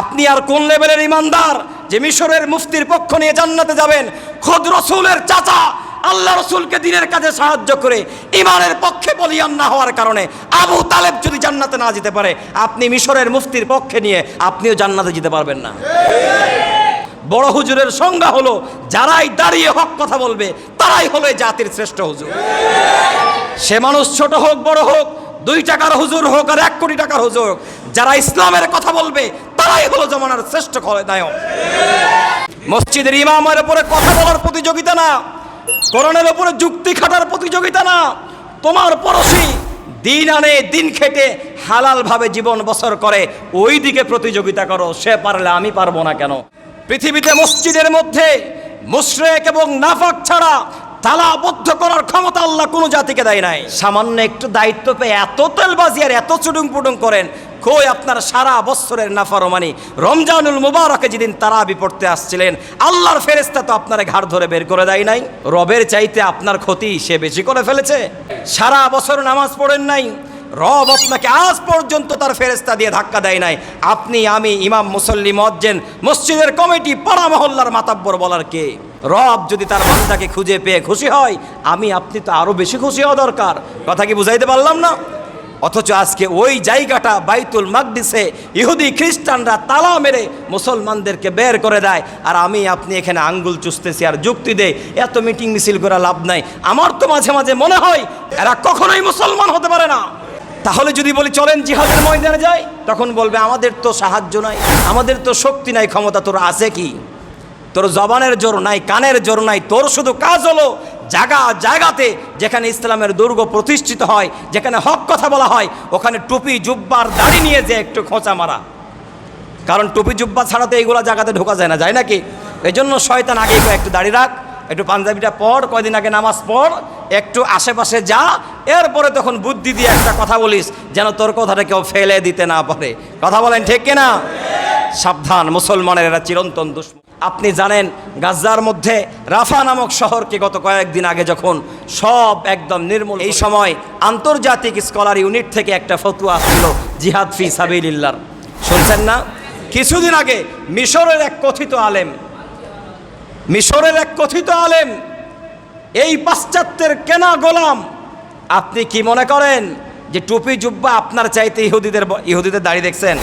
আপনি আর কোন লেভেলের ইমানদার যে মিশরের মুফতির পক্ষ নিয়ে জান্নাতে যাবেন? খোদ রসুলের চাচা আল্লাহ রসুলকে দিনের কাজে সাহায্য করে ইমানের পক্ষে বলিয়ান না হওয়ার কারণে আবু তালেব যদি জান্নাতে না যেতে পারে, আপনি মিশরের মুফতির পক্ষে নিয়ে আপনিও জান্নাতে যেতে পারবেন না। বড় হুজুরের সংজ্ঞা হলো, যারাই দাঁড়িয়ে হক কথা বলবে, তারাই হলো জাতির শ্রেষ্ঠ হুজুর। সে মানুষ ছোট হোক, বড় হোক, দুই টাকার হুজুর হোক আর এক কোটি টাকার হুজুর হোক, যারা ইসলামের কথা বলবে তারাই হলো জমানার শ্রেষ্ঠ নায়ক মসজিদের ইমামের উপরে কথা বলার প্রতিযোগিতা না, কোরআনের উপরে যুক্তি খাটার প্রতিযোগিতা না, তোমার পড়োশি দিন আনে দিন খেটে হালালভাবে জীবন বসর করে ওই দিকে প্রতিযোগিতা করো, সে পারলে আমি পারব না কেন? পৃথিবীতে মসজিদের মধ্যে মুশরেক এবং নাফাক ছাড়া তালাবদ্ধ করার ক্ষমতা আল্লাহ কোনো জাতিকে দেয় নাই। সামান্য একটু দায়িত্ব পেয়ে এত তেলবাজি আর এত চুডুং পুডুং করেন, কই আপনার সারা বছরের নাফারমানি? রমজানুল মুবারকে যেদিন তারা বিপড়তে আসছিলেন, আল্লাহর ফেরেস্তা তো আপনার ঘাড় ধরে বের করে দেয় নাই। রবের চাইতে আপনার ক্ষতি সে বেশি করে ফেলেছে। সারা বছর নামাজ পড়েন নাই রব আপনাকে আজ পর্যন্ত তার ফেরেস্তা দিয়ে ধাক্কা দেয় নাই। আপনি, আমি, ইমাম, মুসল্লি, মজ্জেন, মসজিদের কমিটি, পাড়া মহল্লার মাতাব্বর বলার কে? রব যদি তার বান্দাকে খুঁজে পেয়ে খুশি হয়, আমি, আপনি তো আরও বেশি খুশি হওয়া দরকার। কথা কি বুঝাইতে পারলাম না? অথচ আজকে ওই জায়গাটা বাইতুল মাকদিসে ইহুদি খ্রিস্টানরা তালা মেরে মুসলমানদেরকে বের করে দেয়। আর আমি, আপনি এখানে আঙ্গুল চুষতেছি আর যুক্তি দেয় এত মিটিং মিছিল করে লাভ নাই। আমার তো মাঝে মাঝে মনে হয়, এরা কখনোই মুসলমান হতে পারে না। তাহলে যদি বলি চলেন জিহাদের ময়দানে যাই, তখন বলবে, আমাদের তো সাহায্য নাই, আমাদের তো শক্তি নাই, ক্ষমতা তোর আছে কি? তোর জবানের জোর নাই, কানের জোর নাই, তোর শুধু কাজ হলো জায়গা জায়গাতে, যেখানে ইসলামের দুর্গ প্রতিষ্ঠিত হয়, যেখানে হক কথা বলা হয়, ওখানে টুপি, জুব্বার, দাড়ি নিয়ে যে একটু খোঁচা মারা। কারণ টুপি, জুব্বা ছাড়া তো এইগুলো জায়গাতে ঢোকা যায় না, যায় নাকি? এই জন্য শয়তান আগে একটু দাড়ি রাখ একটু পাঞ্জাবিটা পড়, কয়দিন আগে নামাজ পড়, একটু আশেপাশে যা, এরপরে তখন বুদ্ধি দিয়ে একটা কথা বলিস, যেন তোর কথাটা কেউ ফেলে দিতে না পারে। কথা বলেন ঠিক কিনা? সাবধান, মুসলমানের এরা চিরন্তন দুশ্মন। আপনি জানেন গাজার মধ্যে রাফা নামক শহরকে গত কয়েকদিন আগে যখন সব একদম নির্মূল এই সময় আন্তর্জাতিক স্কলার ইউনিট থেকে একটা ফতুয়া আসছিল, জিহাদ ফি সাবিলিল্লার শুনছেন না? কিছুদিন আগে মিশরের এক কথিত আলেম মিশরের এক কথিত আলেম, এই পাশ্চাত্যের কেনা গোলাম, আপনি কি মনে করেন যে টুপি জুব্বা আপনার চাইতে ইহুদিদের ইহুদিদের দাড়ি দেখছেন?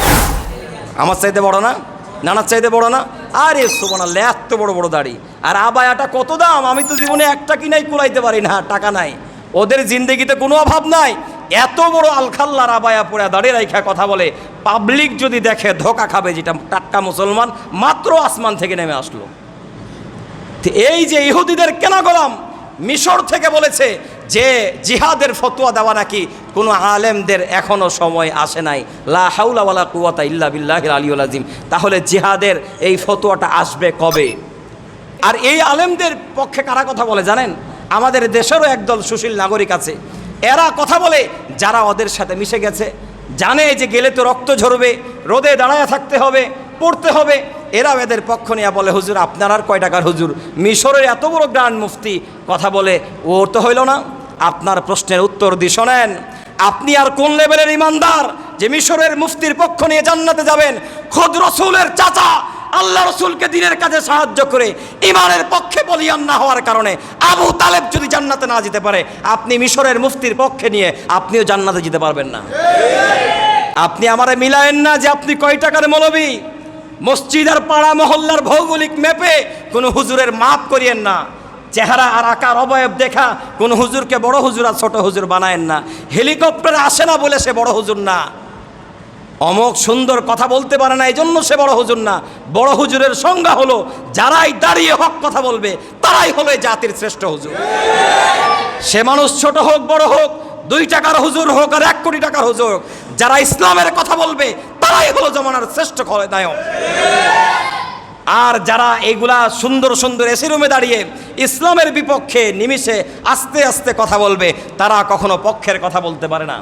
আমার চাইতে বড় না? নানার চাইতে বড় না? আরে সোমানাল্লা এত বড় বড় দাড়ি। আর আবায়াটা কত দাম? আমি তো জীবনে একটা কিনাই কুলাইতে পারি না, টাকা নাই। ওদের জিন্দগিতে কোনো অভাব নাই। এত বড় আলখাল্লার আবায়া পড়ে দাঁড়িয়ে রাইখা কথা বলে পাবলিক যদি দেখে ধোকা খাবে যেটা টাটকা মুসলমান, মাত্র আসমান থেকে নেমে আসলো। এই যে ইহুদিদের কেনা গোলাম, মিশর থেকে বলেছে যে জিহাদের ফতোয়া দেওয়া নাকি কোনো আলেমদের এখনও সময় আসে নাই। লা হাউলা ওয়ালা কুয়াতা ইল্লা বিল্লাহ আলিউল আজিম তাহলে জিহাদের এই ফতোয়াটা আসবে কবে? আর এই আলেমদের পক্ষে কারা কথা বলে জানেন? আমাদের দেশেরও একদল সুশীল নাগরিক আছে। এরা কথা বলে, যারা ওদের সাথে মিশে গেছে। জানে যে গেলে তো রক্ত ঝরবে, রোদে দাঁড়ায় থাকতে হবে, পড়তে হবে। এরা এদের পক্ষ নিয়ে বলে হুজুর আপনার আর কয় টাকার হুজুর? মিশরের এত বড় গ্রান্ড মুফতি কথা বলে ওর তো হইল না। আপনার প্রশ্নের উত্তর দি শোনেন আপনি আর কোন লেভেলের ইমানদার যে মিশরের মুফতির পক্ষ নিয়ে জান্নাতে যাবেন? খোদ রসুলের চাচা আল্লাহ রসুলকে দিনের কাজে সাহায্য করে ইমানের পক্ষে বলিয়ান না হওয়ার কারণে আবু তালেব যদি জান্নাতে না যেতে পারে আপনি মিশরের মুফতির পক্ষে নিয়ে আপনিও জান্নাতে যেতে পারবেন না। আপনি আমারে মিলায়েন না যে আপনি কয় টাকার মৌলবী? মসজিদ আর পাড়া মহল্লার ভৌগোলিক ম্যাপে কোনো হুজুরের মাপ করিয়েন না। চেহারা আর আকার অবয়ব দেখা কোন হুজুরকে বড় হুজুর আর ছোট হুজুর বানায়েন না। হেলিকপ্টারে আসে না বলে সে বড় হুজুর না। অমক সুন্দর কথা বলতে পারে না এই জন্য সে বড় হুজুর না। বড় হুজুরের সংজ্ঞা হলো, যারাই দাঁড়িয়ে হক কথা বলবে, তারাই হলো জাতির শ্রেষ্ঠ হুজুর। সে মানুষ ছোট হোক, বড় হোক, দুই টাকার হুজুর হোক আর এক কোটি টাকার হুজুর। যারা ইসলামের কথা বলবে তারাই হলো জমানার শ্রেষ্ঠ নায়ক আর যারা এগুলা সুন্দর সুন্দর এসি রুমে দাঁড়িয়ে ইসলামের বিপক্ষে নিমিশে আস্তে আস্তে কথা বলবে, তারা কখনো পক্ষের কথা বলতে পারে না।